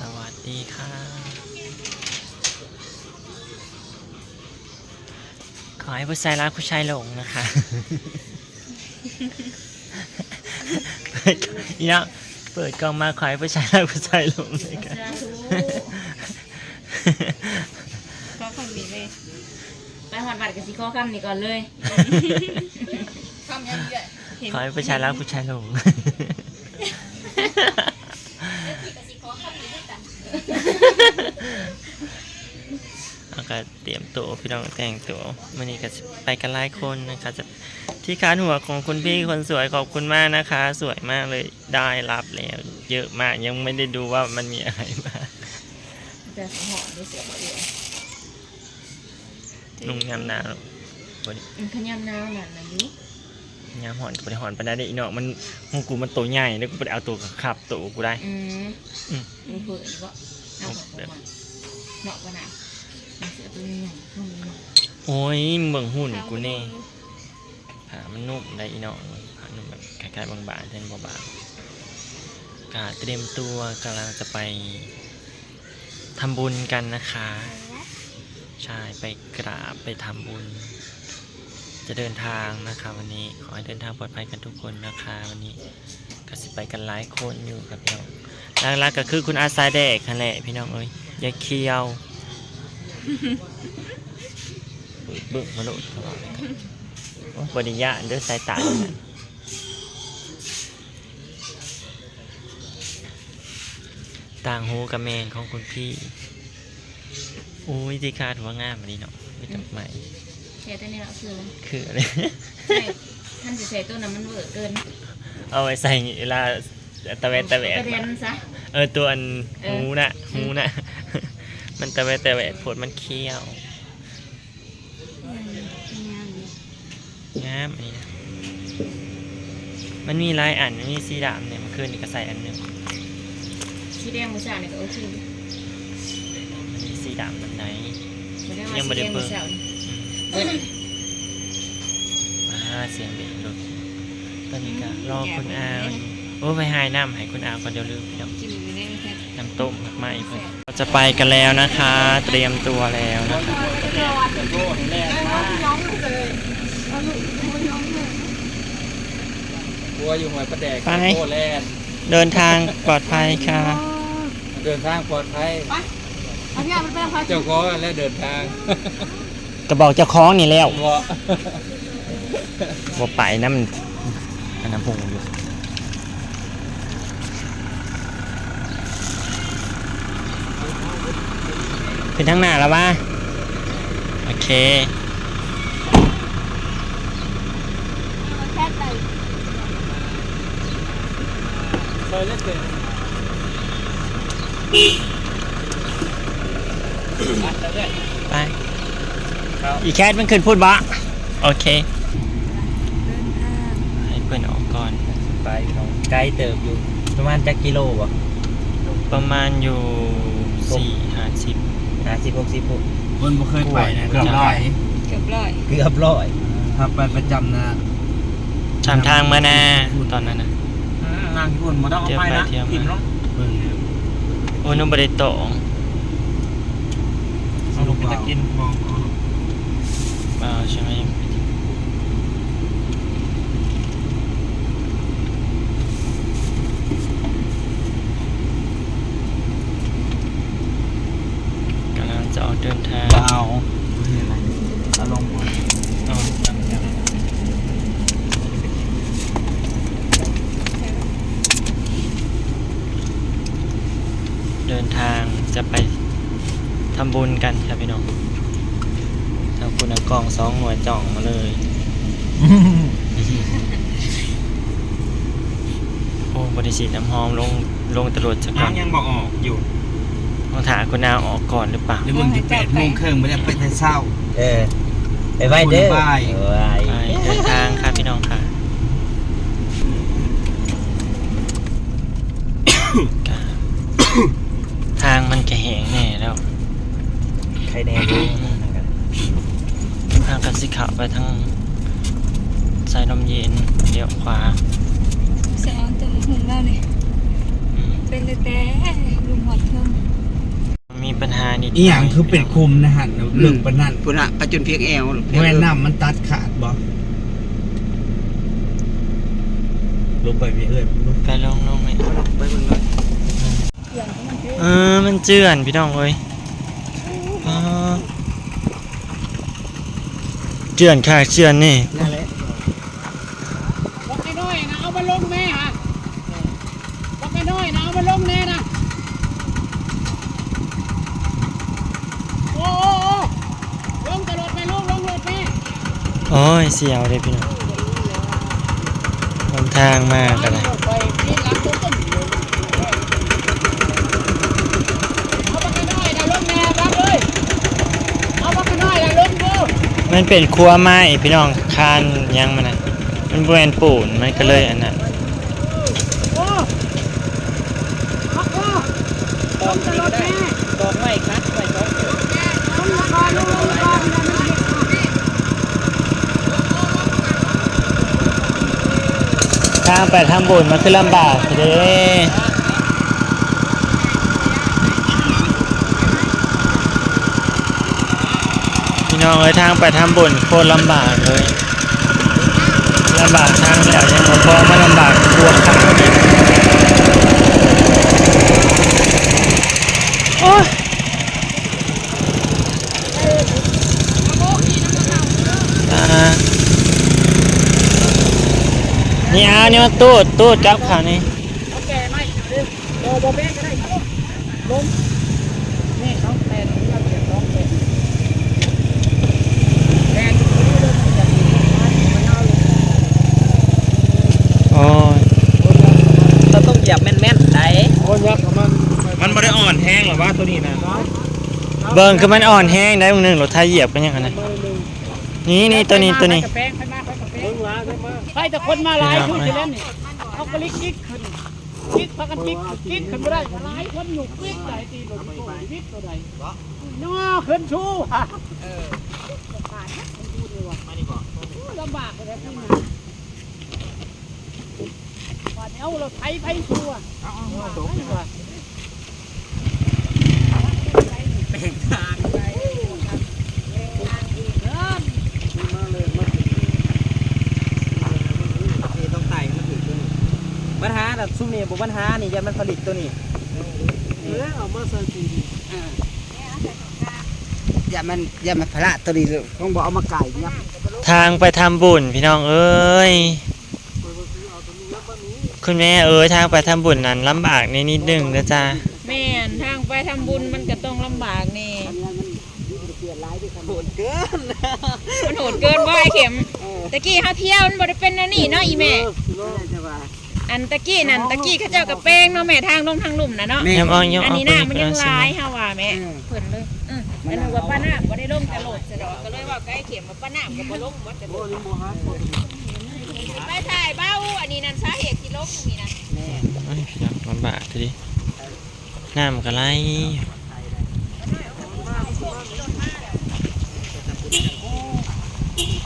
สวัสดีค่ะ ขอให้ผู้ชายรักผู้ชายหลงนะคะเปิดอีเนาะเปิดกล้องมาขอให้ผู้ชายรักผู้ชายหลงเลยค่ะก็คำนี้เลยไปหอดบัตรกับสิข้อคำนี้ก่อนเลยคำยังเยอะเห็นขอให้ผู้ชายรักผู้ชายหลง แล้ว ก็เตรียมตัวพี่น้องแต่งตัววันนี้ก็จะไปกันหลายคนนะคะจะที่คานหัวของคุณพี่คนสวยขอบคุณมากนะคะ สวยมากเลยได้รับแล้วเยอะมากยังไม่ได้ดูว่ามันมีอะไรบ้างแต่สหอด้วยเสียบ่เดียวนุ่งยำหนาวบริมันขยำน้ำนั่นนะยุยำหอนกับบริหอนไปได้เด้อีเนาะมันหงกูมันตัวใหญ่แล้วกูไปเอาตัวขับตัวกูได้อืมอืมดูเผื่ออีกว่าเอาของมันเหมาะกันนะ โอ้ยเมืองหุ่นกูเน่ผามันนุ่มได้อีเนาะผ้านุ่มแบบคล้ายๆบางๆเส้นบางๆกาเตรียมตัวกำลังจะไปทำบุญกันนะคะ ใช่ไปกราบไปทำบุญ จะเดินทางนะคะ วันนี้ขอให้เดินทางปลอดภัยกันทุกคนนะคะ วันนี้ก็สิไปกันหลายคนอยู่ครับพี่น้องหลักๆก็คือคุณอาซายแดกนั่นแหละพี่น้องเอ้ยอย่าเคียว บึ้งบึ้งมาโลดเขาบอกเลยครับโอ้บริยานด้วยสายตาเนี่ยต่างหูกับแมนของคุณพี่อุ้ยที่คาดว่างามอันนี้เนาะไม่จำไม่แค่ตัวนี้เราคือคืออะไรใช่ท่านจะใส่ตัวนั้นมันเวอร์เกิน เอาไว้ใส่เวลาตะแวะตะแวะกระเด็นซะเออตัวอันเออหูน่ะหูน่ะ มันตะแวะตะแวะผดมันเคี้ยว งามอันนี้นะ มันมีหลายอันมันมีสีดำเนี่ยมันขึ้นนี่ก็ใส่อันหนึ่งสีแดงมือสาวเนี่ยก็โอเคมันมีสีดำมันไหน ยัยังงบ่ไม่ได้ได้เบิ่มืงอสาวมาเสียงเบรกรถตอนนี้ก็รอคุณอาอยู่โอ้ไปหายน้ำให้คุณอาก่อนเดี๋ยวลืมเดี๋ยวกินอยู่ได้แค่น้ำต้มผักไหม้เพิ่นเรา จะไปกันแล้วนะคะ เตรียมตัวแล้วนะคะกลัวอยู่หอยประแดกไปโคแลนด์เดินทางปลอดภัยค่ะ เดินทางปลอดภัยเอาพี่อามันเป็นพาเจ้าของและเดินทางกระบอกเจ้าของนี่แล้วบ่บ่ไปน้ำมันอันน้ำพุงอยู่ ขึ้นทางหน้าแล้ววะโอเคแค่ไหนเคยเล่นเกินไปอีแคทมันขึ้นพูดบะโอเคให้เพื่อนออกก่อนไปน้องไกลเติบอยู่ ประมาณจักกิโลบ่ประมาณอยู่สี่ ห้าสิบห้าสิบหกสิบคนบ่เคยไปนะเกืเกืออบบร้ร้ออยยเกือบร้อยเกือบร้อยถ้าไปประจำนะชามทางมานาตอนนั้นนะ นางญี่ปุ่นบ่ต้องเอาไปนะเที่ยวไปเที่ยวมากินเนาะเบิ่งเนี่ยโอ้ยนุ่มบริโตองสรุปจะกินบ่เปล่าใช่ไหมกำลัง จะออกเดินทางบ่เอานี่อะไรเอาลงบ่อ๋อเดินทางจะไปทำบุญกันครับพี่น้องทำคุณเอากล่องสองหน่วยจ่องมาเลย โอ้บริสิทน้ำหอมลงลงตรวจสักก่ยัองนยังบ่ออกอยู่ ต้องถามคุณอาออกก่อนหรือเปล่าเดี๋ยวเบิ่งที่8โมงครึ่งบ่ได้ไปแต่เช้า เออไปไว้เด้อไปเออไปไปเดินทางครับพี่น้องค่ะ ก็ทางมันกระแหงแน่แล้วใครแน่ดูนะครับทางกันสิขาวไปทางสายลมเย็นเลี้ยวขวาเสียงตัวหุ่นเราเนี่ยอืมเป็นแต่ลุงหอดเครื่ องญหานิดอีหยังคือเป็นคุมนะฮะเรื่องปานนั้นพุ่นอะไปจนเพียงแอวแม่น้ำมันตัดขาดบ่ลงไปพี่เอ้ยลงไปลงลงไหมไปเบิ่งเลยเออมันเจือนพี่น้องเอ้ยอ๋อเจือนค่ะเจือนนี่ นั่นแหละ บอกไอ้น้อยนะเอามาลงแม่ฮะบอกไอ้น้อยนะเอามาลงแน่นะโอ้โอ้โอ้ลงตลอดไปลูกลงรถแม่ โอ้ยเสียวเลยพี่น้องลำทางมากกันเลยไปนี่หลังตัวต้นเลยเอากเลยมันเป็นครัวไม้พี่น้องคานยังมันน่ะมันบริเวณปูนมันก็เลยอันนั้นโอ้พักโอ้ลงตลอดแม่ตอกไม้คัดไว้ตอก ลงก่อนลงลงก่อนนะมันเห็น ทางไปทางบนมันคือลำบากเด้พี่น้องเอ้ยทางไปทางบนโคตรลำบากเลยลำบากทางแล้วยังพอมาลำบากบวกขาอีกโอ้ยอ่า นี่เอานี่มาตูดตูดจับขานี่โอเคไหมเดี๋ยวโอ้โบเบ้ก็ได้ครับลงนี่น้องแปดนี่เราเก็บน้องแปดแปดที่นี่เริ่มจากนี้มันเอาลงโอ้ยเราต้องเหยียบแม่นๆได้มันบ่ได้อ่อนแห้งหรอว่าตัวนี้นะเบิ่งคือมันอ่อนแห้งได้มึงหนึงรถไทยเหยียบกันยังไงนะนี่นี่ตัวนี้ตัวนี้ ไปแต่คนมาหลายชุดที่แล้วนี่เอากระลิกกิ๊กขึ้นกิ๊กพักกันกิ๊กกิ๊กขึ้นไม่ได้หลายคนหนุกกิ๊กไหลตีหลุดโซ่กิ๊กตัวใดน้อขึ้นชูฮะเออขาดนะคนพูดเลยว่ะลำบากเลยที่มาป่านนี้เอาเราไทยไทยชัวเอาเอาเอานี่ต้องไต่มันถึงตัวนี้ ปัญหาแต่ซุ่มนี่บ่ปัญหานี่อย่ามันผลิตตัวนี้อย่ามันอย่ามันพละตัวนี้เลยต้องบอกเอามาไก่เนี่ยทางไปทำบุญพี่น้องเอ้ย คุณแม่เอ้ยทางไปทำบุญนั้นลำบากในนิดนึงนะจ๊ะแม่นทางไปทำบุญมันก็ต้องลำบากนี่โหดเกินมันโหดเกินบ่ไอ้เข็มตะกี้เฮาเที่ยวมันบ่ได้เป็นอันนี่เนาะอีแม่อั นตะกี้นั่นตะกี้เขาเจ้ากับแป้งเนาะแม่ทางลงทางลุ่มน่ะเนาะยำอ่อนยำอันอ่อนนี้ไปหน้านี่มันก็ยังได้ใช่ลาไหมยเฮาว่าแม่เพิ่นเลยเอออันนึกว่าป้าหน้าบ่ได้ลงแต่โหลดซะดอกก็เลยว่าใกล้เข็มว่าป้าหน้าก็บ่ลงบ่แต่โหลดไปถ่ายเบ้าอันนี้นั่นสาเหตุที่ลงนี่นะเอ้ยพี่น้องลำบากทีนี้น้ำก็ไหล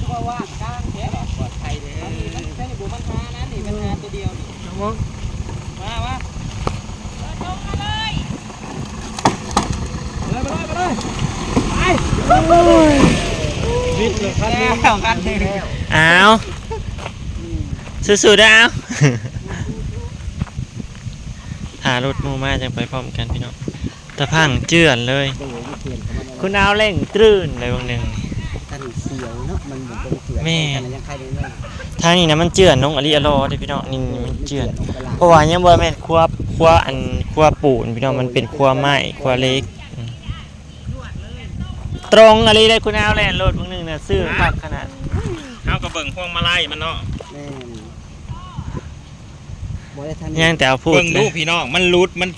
เพราะว่ากลางแท้ปลอดภัยเลยมันแค่นี้บ่ปัญหานะนี่ปัญหาตัวเดียวนี่มามา ลงมาเลย วิทย์เลยคันนี้แล้วคันนี้อ้าวสู้ๆได้อเอาถ่ารถหมูมาจังไปพร้อมกันพี่น้องตะพังเจือนเลยคุณเอาเร่งตรื่นเลยบางหนึ่ง กันเสียวเนาะมันบ่เป็นเสือแม่ กันยังใครได้เนาะทางนี้นะมันเจือนน้องอลิอรอเด้อพี่น้องนี่มันเจือน เพราะว่ายังบ่แม่นครัวครัวอันครัวปูนพี่น้องมันเป็นครัวไม้ครัวเล็กอืม ตรงอะไรได้คุณเอาแลนรถบางหนึงน่ะซื้อคักขนาดเอากระเบิ่งพวงมาลัยมันเนาะแม่นบ่ได้ทันยังแต่เอาพูดเบิ่งเลดูยพี่น้องมันรุดมัน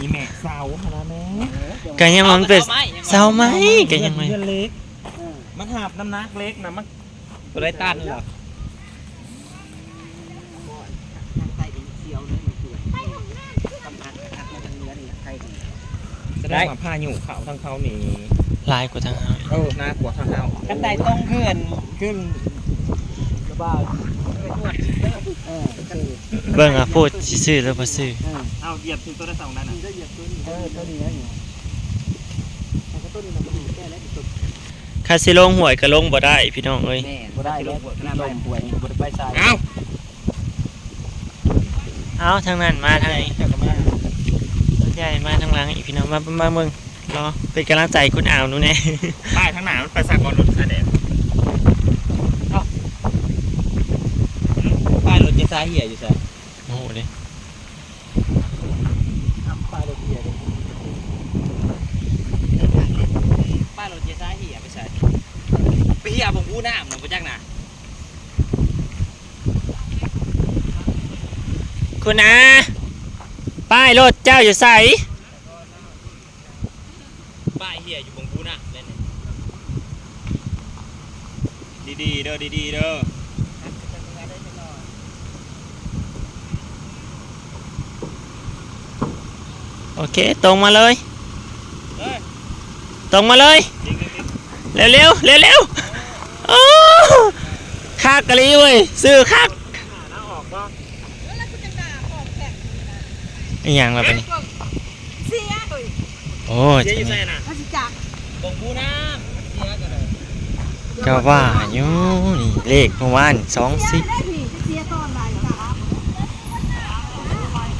อีแม่สาวขนาดแม่ก็ยังว่ามันเป็นเศร้าไหมก็ยังไงเพื่อนเล็ก มันหาบน้ำหนักเล็กนะมันบ่ได้ตันเหรอ ทางใต้เป็นเสียวเลยมันเสือกำอัดอัดมาทางเหนือนี่ใครกัน แสดงว่าผ้าอยู่เขาทางเขานี่ลายกว่าทางเฮาเออน่ากลัวทางเขากันไดตรงขึ้นขึ้นสบายเออคือเบิ่งอะพูดสิซื้อหรือบ่ซื้อเออเอาเหยียบถึงตัวได้สองนั้นน่ะเออตัวนี้นะนี่แต่ก็ต้นนี้มันก็มีแค่แล้วที่สุดคาสิลงหวยก็ลงบ่ได้พี่น้องเอ้ยแม่บ่ได้แล้วหน้าบ้านป่วยบ่ได้ไปใส่เอ้าเอาทางนั้นมาทางนี้เจ้าก็มารถ ใหญ่มาทางหลังอีกพี่น้องมามาเมืองรอเป็นกำลังใจคุณอ่าวหนูแน่ ป้ายข้างหน้ามันไปสักบอลรถคาแดดป้ายรถเจสายเหี่ยอยู่ใส่โอ้โหเลยปลาดอกเบี้ยเลยป้ายรถเจสายเหี่ยไปใส่ไปเหี่ยผมกู้น้ำนะบ่จักน่ะคุณอา ป้ายรถเจ้าอยู่ใส่ป้ายเหี่ยอยู่บงกู้น้ำเลยนี่ดีๆเด้อดีๆเด้อโอเค ตรงมาเลยเอ้ยตรงมาเลยจริงเร็วเร็วเร็วเร็วๆโอ้คักกะลีเว้ย ซื้อคัก ๆน้าออกบ่ แล้วคุณจังด่าของแตก อหย่างละไปนี่เสียเอ้ยโอ้ยเจ๊อยู่ใส่น่ะมาสิจักบงกู้น้ำเสียกันเลยก็ว่าอยู่นี่เลขเมื่อวานสองสิบได้พี่เสียตอนไหนจ้า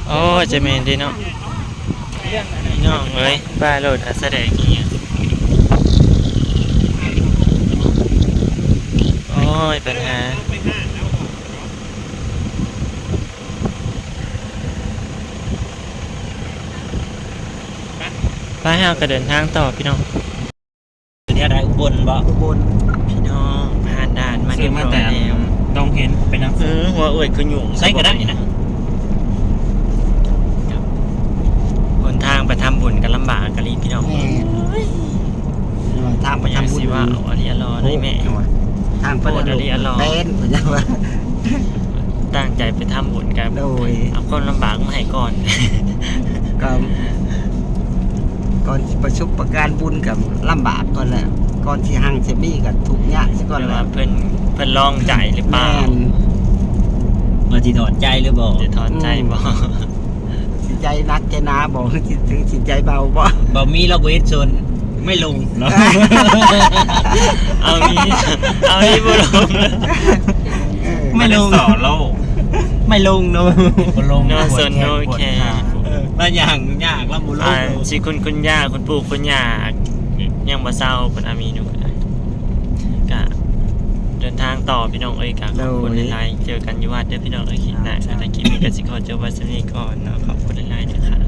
โอ้ยเจะเมนดีเนาะพี่น้องเอ้ยป้ายรถอัสแดงเงี้ยโอ้ยปัญหา ไปเฮาก็เดินทางต่อพี่น้องเนี่ยได้อุบลบ่บนพี่น้องผ่านด่านมาเรีซื้ยอบมาร้อยแต่แล้วต้องเห็นเป็นนังเออหัวเอ่ยคุณอยู่ใส่ก็ได้นะหนทางไปทำบุญกันลำบากกันรีพี่น้องแม่ทางไปไปยังทำบุญสิว่าเอาอริยรอได้แม่ทางไปโอ้เดี๋ยวนี้อร่อยเป็นเหมือนกันว่าตั้งใจไปทำบุญกันโดยเอาคนลำบากมาให้ก่อนก็ ก่อนประชุมประการบุญกับลำบากก่อนแหละก่อนที่หังจะมีกับทุกข์ยากซะก่อนหรือแหว่าละเพิ่นเพิ่นลองใจหรือเปล่าแม่นมาจีถอนใจหรือบ่จะถอนใจบ่สิใจนักใจหนาบอกสิถึงสิใจเบาบ่บ่มีเราเวทชนไม่ลงเนาะเอานี้เอานี้บ่ลงไม่ลงสอนโลกไม่ลงเนาะบ่ลง no so no care มันอ ย่างยากแล้วบ่ลอ่างสิคุณคุณย่าคุณปู่คุณย่ายังบ่เศร้าคุณอามีหนูก็ได้ก็เดินทางต่อพี่น้องเอ้ยก็ขอบคุณหลายๆเจอกันอยู่วัดเด้อพี่น้องเอ้ยคิดหน้าถ้าคิดมีก็สิขอเจอวัดสนี้ก่อนเนาะขอบคุณหลายๆนะครับ